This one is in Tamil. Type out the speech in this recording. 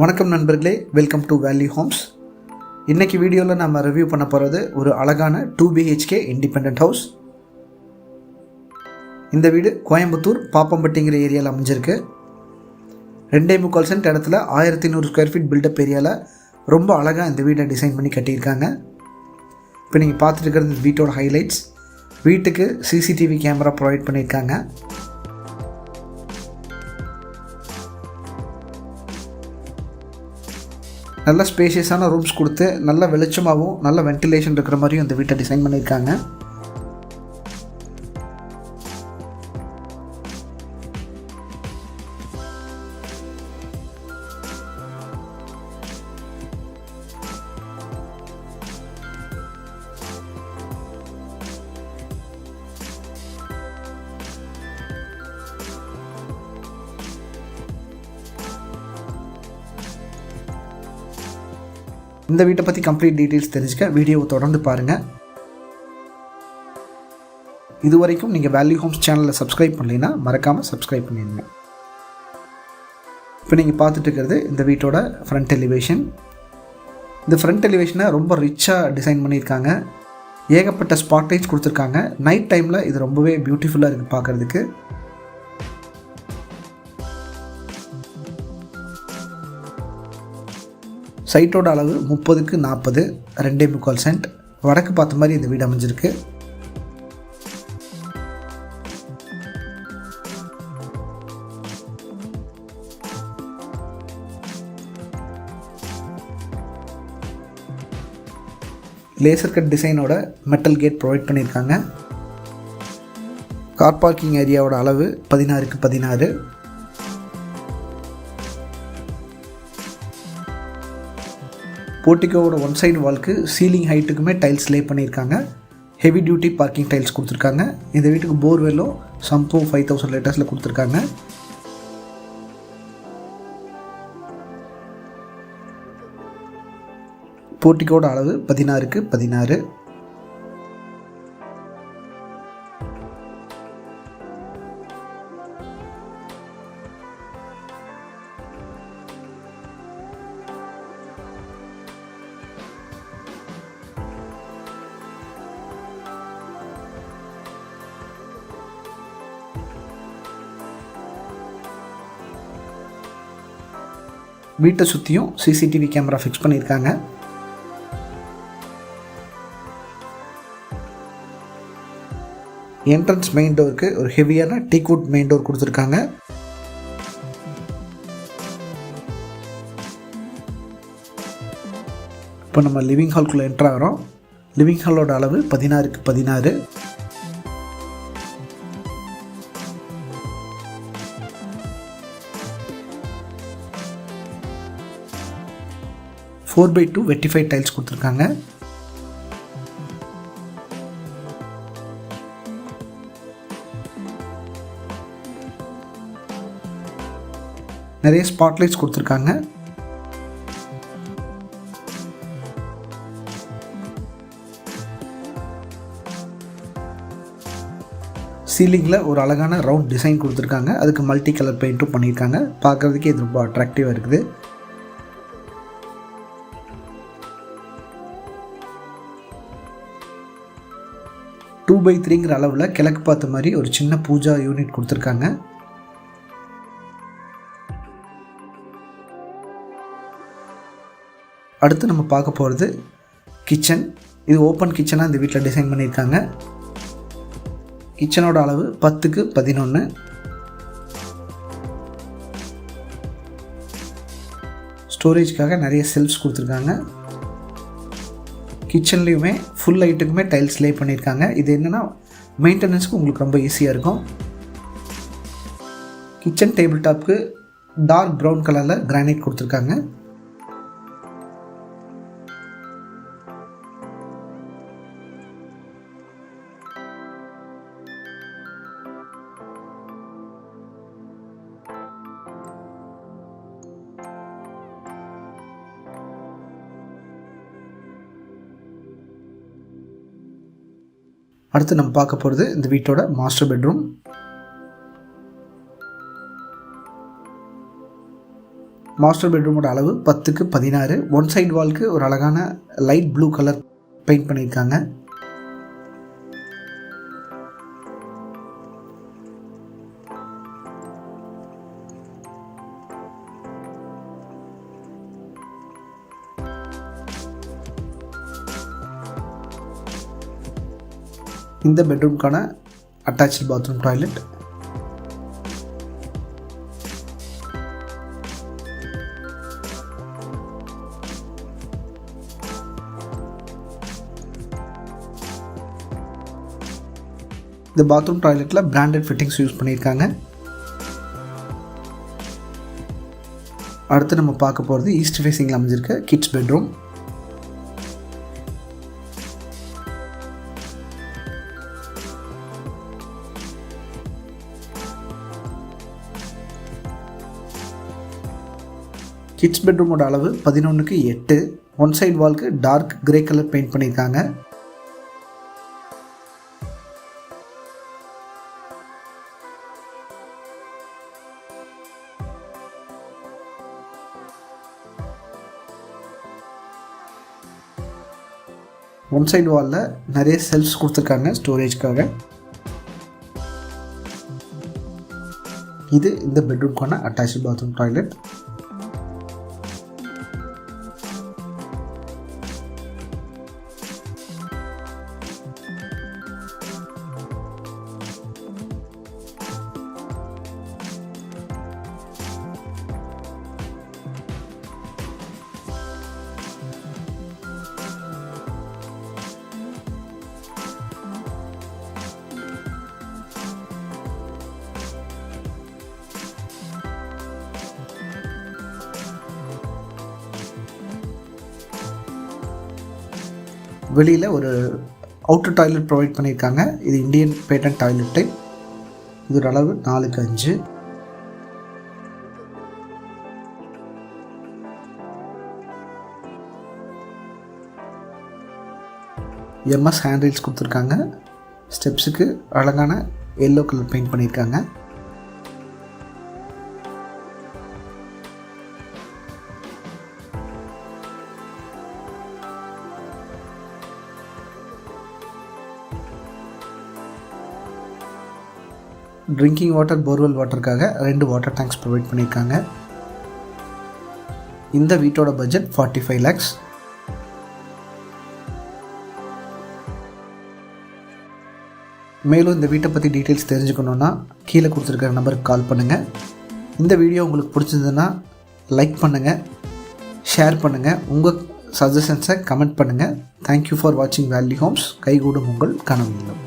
வணக்கம் நண்பர்களே வெல்கம் டு வேல்யூ ஹோம்ஸ் இன்றைக்கி வீடியோவில் நம்ம ரிவ்யூ பண்ண போகிறது ஒரு அழகான டூ பிஹெச்கே இண்டிபெண்ட் ஹவுஸ் இந்த வீடு கோயம்புத்தூர் பாப்பம்பட்டிங்கிற ஏரியாவில் அமைஞ்சிருக்கு. ரெண்டே முக்கால் சென்ட் இடத்துல ஆயிரத்தி நூறு ஸ்கொயர் ஃபீட் பில்டப் ஏரியாவில் ரொம்ப அழகாக இந்த வீட்டை டிசைன் பண்ணி கட்டியிருக்காங்க. இப்போ நீங்கள் பார்த்துட்டு இருக்கிறது இந்த வீட்டோட ஹைலைட்ஸ் வீட்டுக்கு சிசிடிவி கேமரா ப்ரொவைட் பண்ணியிருக்காங்க. நல்ல ஸ்பேஷியஸான ரூம்ஸ் கொடுத்து நல்ல வெளிச்சமாகவும் நல்ல வென்டிலேஷன் இருக்கிற மாதிரியும் இந்த வீட்டை டிசைன் பண்ணியிருக்காங்க. இந்த வீட்டை பற்றி கம்ப்ளீட் டீட்டெயில்ஸ் தெரிஞ்சுக்க வீடியோவை தொடர்ந்து பாருங்கள் இது வரைக்கும் நீங்கள் வேல்யூ ஹோம்ஸ் சேனலில் சப்ஸ்கிரைப் பண்ணலைன்னா மறக்காமல் சப்ஸ்கிரைப் பண்ணிடுங்க. இப்போ நீங்கள் பார்த்துட்டு இருக்கிறது இந்த வீட்டோட ஃப்ரண்ட் எலிவேஷன் இந்த ஃப்ரண்ட் எலிவேஷனை ரொம்ப ரிச்சாக டிசைன் பண்ணியிருக்காங்க. ஏகப்பட்ட ஸ்பாட் லைட்ஸ் கொடுத்துருக்காங்க. நைட் டைமில் இது ரொம்பவே பியூட்டிஃபுல்லாக இருக்குது பார்க்குறதுக்கு. சைட்டோட அளவு முப்பதுக்கு நாற்பது ரெண்டே முக்கால் சென்ட் வடக்கு பார்த்த மாதிரி இந்த வீடு அமைஞ்சிருக்கு. லேசர் கட் டிசைனோட மெட்டல் கேட் ப்ரொவைட் பண்ணியிருக்காங்க. கார் பார்க்கிங் ஏரியாவோட அளவு பதினாறுக்கு பதினாறு. போர்ட்டிகோவோட ஒன் சைடு வால்க்கு சீலிங் ஹைட்டுக்குமே டைல்ஸ் லே பண்ணியிருக்காங்க. ஹெவி டியூட்டி பார்க்கிங் டைல்ஸ் கொடுத்துருக்காங்க. இந்த வீட்டுக்கு போர்வெல்லும் சம்போ ஃபைவ் தௌசண்ட் லிட்டர்ஸில் கொடுத்துருக்காங்க. போர்ட்டிக்கோட அளவு பதினாறுக்கு பதினாறு. வீட்டை சுற்றியும் சிசிடிவி கேமரா ஃபிக்ஸ் பண்ணியிருக்காங்க. என்ட்ரன்ஸ் மெயின் டோருக்கு ஒரு ஹெவியான டீக்வுட் மெயின் டோர் கொடுத்துருக்காங்க. இப்போ நம்ம லிவிங் ஹால்குள்ளே என்ட்ரு ஆகிறோம். லிவிங் ஹாலோட அளவு பதினாறுக்கு பதினாறு. Four by two vitrified tiles கொடுத்துருக்காங்க. நிறைய ஸ்பாட்லைட்ஸ் கொடுத்துருக்காங்க. சீலிங்கில் ஒரு அழகான ரவுண்ட் டிசைன் கொடுத்துருக்காங்க. அதுக்கு மல்டி கலர் பெயிண்ட்டும் பண்ணியிருக்காங்க. பார்க்குறதுக்கே இது ரொம்ப அட்ராக்டிவாக இருக்குது. டூ பை த்ரீங்கிற அளவில் கிழக்கு பார்த்த மாதிரி ஒரு சின்ன பூஜா யூனிட் கொடுத்துருக்காங்க. அடுத்து நம்ம பார்க்க போகிறது கிச்சன் இது ஓப்பன் கிச்சனாக இந்த வீட்டில் டிசைன் பண்ணியிருக்காங்க. கிச்சனோட அளவு பத்துக்கு பதினொன்று ஸ்டோரேஜ்க்காக நிறைய செல்ஃப்ஸ் கொடுத்துருக்காங்க. கிச்சன்லேயுமே ஃபுல் லைட்டுக்குமே டைல்ஸ் லே பண்ணியிருக்காங்க இது என்னென்னா மெயின்டெனன்ஸுக்கு உங்களுக்கு ரொம்ப ஈஸியாக இருக்கும். கிச்சன் டேபிள் டாப்க்கு டார்க் ப்ரௌன் கலரில் கிரானைட் கொடுத்துருக்காங்க. அடுத்து நம்ம பார்க்க போகிறது இந்த வீட்டோட மாஸ்டர் பெட்ரூம் மாஸ்டர் பெட்ரூமோட அளவு பத்துக்கு பதினாறு. ஒன் சைடு வால்க்கு ஒரு அழகான லைட் ப்ளூ கலர் பெயிண்ட் பண்ணியிருக்காங்க. இந்த பெட்ரூம்க்கான அட்டாச்சு பாத்ரூம் டாய்லெட் இந்த பாத்ரூம் டாய்லெட்டில் பிராண்டட் ஃபிட்டிங்ஸ் யூஸ் பண்ணியிருக்காங்க. அடுத்து நம்ம பார்க்க போகிறது ஈஸ்ட் ஃபேஸிங்கில் அமைஞ்சிருக்க கிட்ஸ் பெட்ரூம் கிட்ஸ் பெட்ரூமோட அளவு பதினொன்றுக்கு எட்டு. ஒன் சைடு வால்க்கு டார்க் கிரே கலர் பெயிண்ட் பண்ணியிருக்காங்க. ஒன் சைடு வாலில் நிறைய செல்ஃப்ஸ் கொடுத்துருக்காங்க ஸ்டோரேஜ்க்காக இது இந்த பெட்ரூம்க்கான அட்டாச்சு பாத்ரூம் டாய்லெட் வெளியில் ஒரு அவுட்டர் டாய்லெட் ப்ரொவைட் பண்ணியிருக்காங்க. இது இந்தியன் பேட்டன் டாய்லெட் டைப் இதோட அளவு நாலுக்கு அஞ்சு. எம்எஸ் ஹேண்ட்ரைல்ஸ் கொடுத்துருக்காங்க. ஸ்டெப்ஸுக்கு அழகான எல்லோ கலர் பெயிண்ட் பண்ணியிருக்காங்க. ட்ரிங்கிங் வாட்டர் போர்வெல் வாட்டருக்காக ரெண்டு வாட்டர் டேங்க்ஸ் ப்ரொவைட் பண்ணியிருக்காங்க. இந்த வீட்டோட பட்ஜெட் ஃபார்ட்டி ஃபைவ் லேக்ஸ் மேலும் இந்த வீட்டை பற்றி டீட்டெயில்ஸ் தெரிஞ்சுக்கணுன்னா கீழே கொடுத்துருக்கிற நம்பருக்கு கால் பண்ணுங்கள் இந்த வீடியோ உங்களுக்கு பிடிச்சிருந்ததுன்னா லைக் பண்ணுங்கள் ஷேர் பண்ணுங்கள் உங்கள் சஜஷன்ஸை கமெண்ட் பண்ணுங்கள் தேங்க்யூ ஃபார் வாட்சிங் வேல்யூ ஹோம்ஸ் கைகூடும் உங்கள் கனவு இல்லம்.